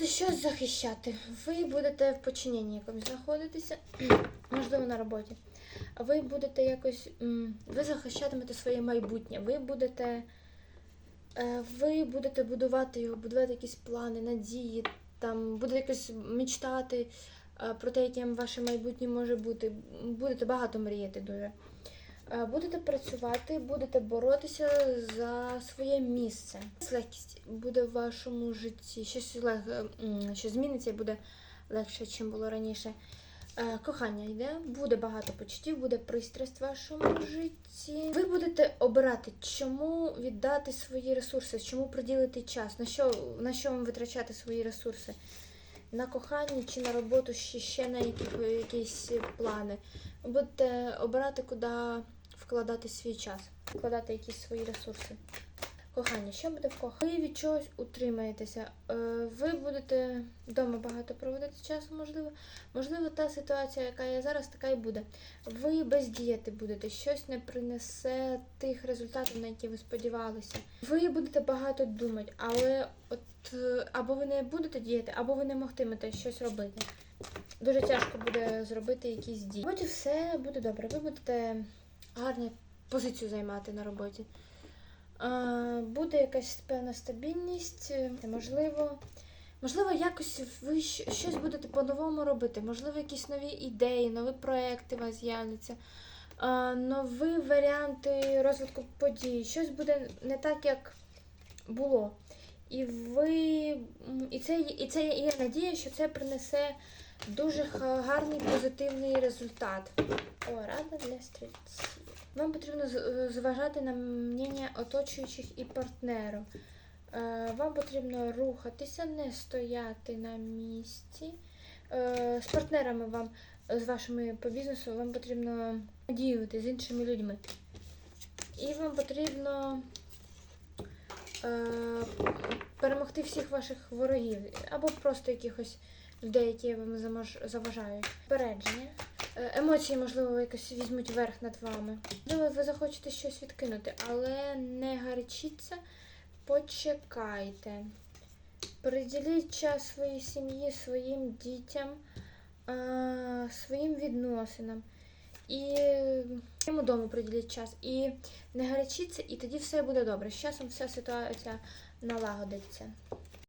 будете щось захищати. Ви будете в подчиненні якомусь знаходитися, можливо, на роботі. Ви будете якось. Ви захищатимете своє майбутнє. Ви будете. е, Ви будете будувати його, будувати якісь плани, надії, там будете якось мечтати е, про те, яким ваше майбутнє може бути. Будете багато мріяти дуже. Е, Будете працювати, будете боротися за своє місце. Легкість буде в вашому житті. Щось лег... що зміниться і буде легше, ніж було раніше. Е, Кохання йде, буде багато почуттів, буде пристрасть в вашому житті. Ви будете обирати, чому віддати свої ресурси, чому приділити час, на що, на що вам витрачати свої ресурси. На кохання чи на роботу, чи ще на які, якісь плани. Будете обирати, куди вкладати свій час, вкладати якісь свої ресурси. Кохання, що буде в коханні? Ви від чогось утримаєтеся. Е, Ви будете вдома багато проводити часу, можливо. Можливо, та ситуація, яка є зараз, така і буде. Ви бездіяти будете, щось не принесе тих результатів, на які ви сподівалися. Ви будете багато думати, але от або ви не будете діяти, або ви не могтимете щось робити. Дуже тяжко буде зробити якісь дії. Потім все буде добре. Ви будете гарну позицію займати на роботі. Буде якась певна стабільність, е, можливо. Можливо, якось ви щось будете по-новому робити, можливо, якісь нові ідеї, нові проекти у вас з'являться, нові варіанти розвитку подій. Щось буде не так, як було. І ви і це, і це є надія, що це принесе дуже гарний позитивний результат. О, рада для стрільців. Вам потрібно зважати на мнення оточуючих і партнерів. Е, Вам потрібно рухатися, не стояти на місці. Е, З партнерами вам, з вашими по бізнесу, вам потрібно діяти з іншими людьми. І вам потрібно е, перемогти всіх ваших ворогів або просто якихось людей, які вам заважають. Попередження. Е, Емоції, можливо, якось візьмуть верх над вами. Можливо, ви захочете щось відкинути, але не гарячіться, почекайте. Приділіть час своїй сім'ї, своїм дітям, своїм відносинам. І своєму дому приділіть час. І не гарячіться, і тоді все буде добре. З часом вся ситуація налагодиться.